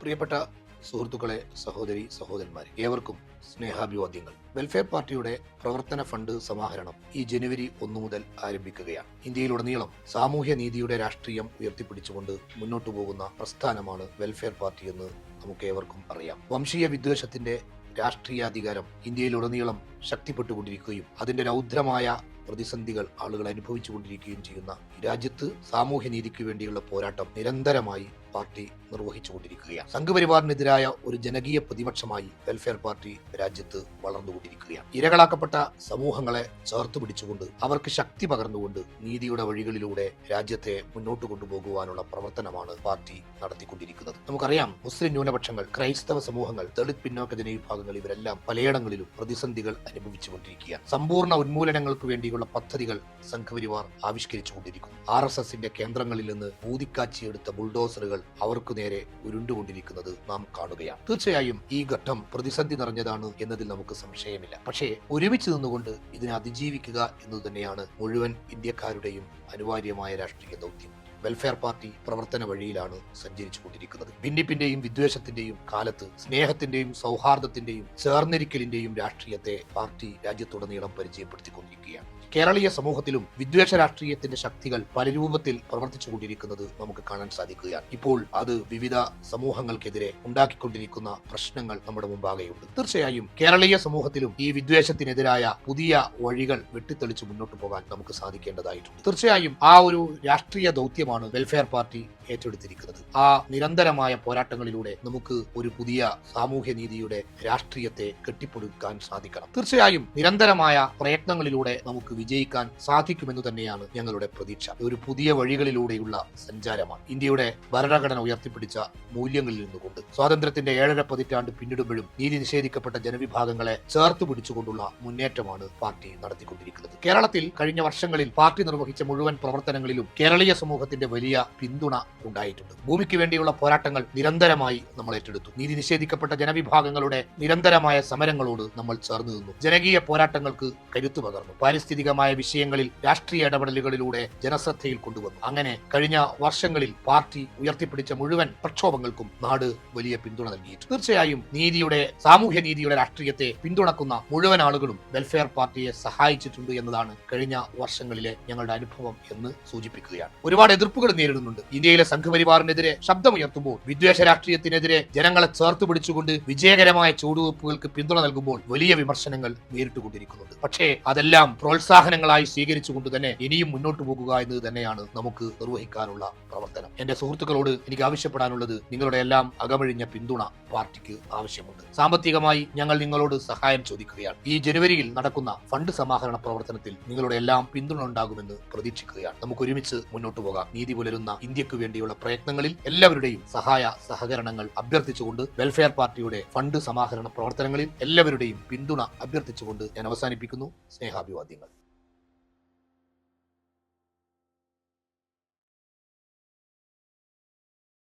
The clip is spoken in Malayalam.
പ്രിയപ്പെട്ട സുഹൃത്തുക്കളെ സഹോദരി സഹോദരന്മാരെ ഏവർക്കും സ്നേഹാഭിവാദ്യങ്ങൾ. വെൽഫെയർ പാർട്ടിയുടെ പ്രവർത്തന ഫണ്ട് സമാഹരണം ഈ ജനുവരി ഒന്നു മുതൽ ആരംഭിക്കുകയാണ്. ഇന്ത്യയിലുടനീളം സാമൂഹ്യ നീതിയുടെ രാഷ്ട്രീയം ഉയർത്തിപ്പിടിച്ചുകൊണ്ട് മുന്നോട്ടു പോകുന്ന പ്രസ്ഥാനമാണ് വെൽഫെയർ പാർട്ടി എന്ന് നമുക്ക് ഏവർക്കും അറിയാം. വംശീയ വിദ്വേഷത്തിന്റെ രാഷ്ട്രീയാധികാരം ഇന്ത്യയിലുടനീളം ശക്തിപ്പെട്ടുകൊണ്ടിരിക്കുകയും അതിന്റെ രൗദ്രമായ പ്രതിസന്ധികൾ ആളുകൾ അനുഭവിച്ചുകൊണ്ടിരിക്കുകയും ചെയ്യുന്ന രാജ്യത്ത് സാമൂഹ്യ നീതിക്ക് വേണ്ടിയുള്ള പോരാട്ടം നിരന്തരമായി പാർട്ടി നിർവഹിച്ചുകൊണ്ടിരിക്കുകയാണ്. സംഘപരിവാറിനെതിരായ ഒരു ജനകീയ പ്രതിപക്ഷമായി വെൽഫെയർ പാർട്ടി രാജ്യത്ത് വളർന്നുകൊണ്ടിരിക്കുകയാണ്. ഇരകളാക്കപ്പെട്ട സമൂഹങ്ങളെ ചേർത്ത് പിടിച്ചുകൊണ്ട് അവർക്ക് ശക്തി പകർന്നുകൊണ്ട് നീതിയുടെ വഴികളിലൂടെ രാജ്യത്തെ മുന്നോട്ട് കൊണ്ടുപോകുവാനുള്ള പ്രവർത്തനമാണ് പാർട്ടി നടത്തിക്കൊണ്ടിരിക്കുന്നത്. നമുക്കറിയാം മുസ്ലിം ന്യൂനപക്ഷങ്ങൾ ക്രൈസ്തവ സമൂഹങ്ങൾ ദളിത് പിന്നോക്ക ജനവിഭാഗങ്ങൾ ഇവരെല്ലാം പലയിടങ്ങളിലും പ്രതിസന്ധികൾ അനുഭവിച്ചുകൊണ്ടിരിക്കുകയാണ്. സമ്പൂർണ ഉന്മൂലനങ്ങൾക്ക് വേണ്ടിയുള്ള പദ്ധതികൾ സംഘപരിവാർ ആവിഷ്കരിച്ചുകൊണ്ടിരിക്കുന്നു. ആർ എസ് എസിന്റെ കേന്ദ്രങ്ങളിൽ നിന്ന് ഊതിക്കാച്ചിയെടുത്ത ബുൾഡോസറുകൾ അവർക്ക് നേരെ ഉരുണ്ടുകൊണ്ടിരിക്കുന്നത് നാം കാണുകയാണ്. തീർച്ചയായും ഈ ഘട്ടം പ്രതിസന്ധി നിറഞ്ഞതാണ് എന്നതിൽ നമുക്ക് സംശയമില്ല. പക്ഷേ ഒരുമിച്ച് നിന്നുകൊണ്ട് ഇതിനെ അതിജീവിക്കുക എന്നു തന്നെയാണ് മുഴുവൻ ഇന്ത്യക്കാരുടെയും അനിവാര്യമായ രാഷ്ട്രീയ ദൗത്യം. വെൽഫെയർ പാർട്ടി പ്രവർത്തന വഴിയിലാണ് സഞ്ചരിച്ചു കൊണ്ടിരിക്കുന്നത് ഭിന്നിപ്പിന്റെയും വിദ്വേഷത്തിന്റെയും കാലത്ത് സ്നേഹത്തിന്റെയും സൗഹാർദ്ദത്തിന്റെയും ചേർന്നിരിക്കലിന്റെയും രാഷ്ട്രീയത്തെ പാർട്ടി രാജ്യത്തുടനീളം പരിചയപ്പെടുത്തിക്കൊണ്ടിരിക്കുകയാണ്. കേരളീയ സമൂഹത്തിലും വിദ്വേഷ രാഷ്ട്രീയത്തിന്റെ ശക്തികൾ പല രൂപത്തിൽ പ്രവർത്തിച്ചുകൊണ്ടിരിക്കുന്നത് നമുക്ക് കാണാൻ സാധിക്കുകയാണ്. ഇപ്പോൾ അത് വിവിധ സമൂഹങ്ങൾക്കെതിരെ ഉണ്ടാക്കിക്കൊണ്ടിരിക്കുന്ന പ്രശ്നങ്ങൾ നമ്മുടെ മുമ്പാകെയുണ്ട്. തീർച്ചയായും കേരളീയ സമൂഹത്തിലും ഈ വിദ്വേഷത്തിനെതിരായ പുതിയ വഴികൾ വെട്ടിത്തെളിച്ച് മുന്നോട്ട് പോകാൻ നമുക്ക് സാധിക്കേണ്ടതായിട്ടുണ്ട്. തീർച്ചയായും ആ ഒരു രാഷ്ട്രീയ ദൗത്യമാണ് വെൽഫെയർ പാർട്ടി ഏറ്റെടുത്തിരിക്കുന്നത്. ആ നിരന്തരമായ പോരാട്ടങ്ങളിലൂടെ നമുക്ക് ഒരു പുതിയ സാമൂഹ്യ നീതിയുടെ രാഷ്ട്രീയത്തെ കെട്ടിപ്പടുക്കാൻ സാധിക്കണം. തീർച്ചയായും നിരന്തരമായ പ്രയത്നങ്ങളിലൂടെ നമുക്ക് വിജയിക്കാൻ സാധിക്കുമെന്ന് തന്നെയാണ് ഞങ്ങളുടെ പ്രതീക്ഷ. ഒരു പുതിയ വഴികളിലൂടെയുള്ള സഞ്ചാരമാണ്. ഇന്ത്യയുടെ ഭരണഘടന ഉയർത്തിപ്പിടിച്ച മൂല്യങ്ങളിൽ നിന്നുകൊണ്ട്. സ്വാതന്ത്ര്യത്തിന്റെ ഏഴര പതിറ്റാണ്ട് പിന്നിടുമ്പോഴും നീതി നിഷേധിക്കപ്പെട്ട ജനവിഭാഗങ്ങളെ ചേർത്ത് പിടിച്ചുകൊണ്ടുള്ള മുന്നേറ്റമാണ് പാർട്ടി നടത്തിക്കൊണ്ടിരിക്കുന്നത്. കേരളത്തിൽ കഴിഞ്ഞ വർഷങ്ങളിൽ പാർട്ടി നിർവഹിച്ച മുഴുവൻ പ്രവർത്തനങ്ങളിലും കേരളീയ സമൂഹത്തിന്റെ വലിയ പിന്തുണ ഉണ്ടായിട്ടുണ്ട്. ഭൂമിക്ക് വേണ്ടിയുള്ള പോരാട്ടങ്ങൾ നിരന്തരമായി നമ്മൾ ഏറ്റെടുത്തു. നീതി നിഷേധിക്കപ്പെട്ട ജനവിഭാഗങ്ങളുടെ നിരന്തരമായ സമരങ്ങളോട് നമ്മൾ ചേർന്ന് നിന്നു. ജനകീയ പോരാട്ടങ്ങൾക്ക് കരുത്തു പകർന്നു. പാരിസ്ഥിതികമായ വിഷയങ്ങളിൽ രാഷ്ട്രീയ ഇടപെടലുകളിലൂടെ ജനശ്രദ്ധയിൽ കൊണ്ടുവന്നു. അങ്ങനെ കഴിഞ്ഞ വർഷങ്ങളിൽ പാർട്ടി ഉയർത്തിപ്പിടിച്ച മുഴുവൻ പ്രക്ഷോഭങ്ങൾക്കും നാട് വലിയ പിന്തുണ നൽകിയിട്ടുണ്ട്. തീർച്ചയായും നീതിയുടെ സാമൂഹ്യ നീതിയുടെ രാഷ്ട്രീയത്തെ പിന്തുണക്കുന്ന മുഴുവൻ ആളുകളും വെൽഫെയർ പാർട്ടിയെ സഹായിച്ചിട്ടുണ്ട് എന്നതാണ് കഴിഞ്ഞ വർഷങ്ങളിലെ ഞങ്ങളുടെ അനുഭവം എന്ന് സൂചിപ്പിക്കുകയാണ്. ഒരുപാട് എതിർപ്പുകൾ നേരിടുന്നുണ്ട്. ഇന്ത്യയിലെ സംഘപരിവാറിനെതിരെ ശബ്ദമുയർത്തുമ്പോൾ വിദ്വേഷ രാഷ്ട്രീയത്തിനെതിരെ ജനങ്ങളെ ചേർത്ത് പിടിച്ചുകൊണ്ട് വിജയകരമായ ചുവടുവെപ്പുകൾക്ക് പിന്തുണ നൽകുമ്പോൾ വലിയ വിമർശനങ്ങൾ നേരിട്ടുകൊണ്ടിരിക്കുന്നുണ്ട്. പക്ഷേ അതെല്ലാം പ്രോത്സാഹനങ്ങളായി സ്വീകരിച്ചുകൊണ്ട് തന്നെ ഇനിയും മുന്നോട്ട് പോകുക എന്നത് തന്നെയാണ് നമുക്ക് നിർവഹിക്കാനുള്ള പ്രവർത്തനം. എന്റെ സുഹൃത്തുക്കളോട് എനിക്ക് ആവശ്യപ്പെടാനുള്ളത് നിങ്ങളുടെ എല്ലാം അകമഴിഞ്ഞ പിന്തുണ പാർട്ടിക്ക് ആവശ്യമുണ്ട്. സാമ്പത്തികമായി ഞങ്ങൾ നിങ്ങളോട് സഹായം ചോദിക്കുകയാണ്. ഈ ജനുവരിയിൽ നടക്കുന്ന ഫണ്ട് സമാഹരണ പ്രവർത്തനത്തിൽ നിങ്ങളുടെ എല്ലാം പിന്തുണ ഉണ്ടാകുമെന്ന് പ്രതീക്ഷിക്കുകയാണ്. നമുക്ക് ഒരുമിച്ച് മുന്നോട്ട് പോകാം. നീതി പുലരുന്ന ഇന്ത്യയ്ക്ക് വേണ്ടിയുള്ള പ്രയത്നങ്ങളിൽ എല്ലാവരുടെയും സഹായ സഹകരണങ്ങൾ അഭ്യർത്ഥിച്ചുകൊണ്ട് വെൽഫെയർ പാർട്ടിയുടെ ഫണ്ട് സമാഹരണ പ്രവർത്തനങ്ങളിൽ എല്ലാവരുടെയും പിന്തുണ അഭ്യർത്ഥിച്ചുകൊണ്ട് ഞാൻ അവസാനിപ്പിക്കുന്നു. സ്നേഹാഭിവാദ്യങ്ങൾ.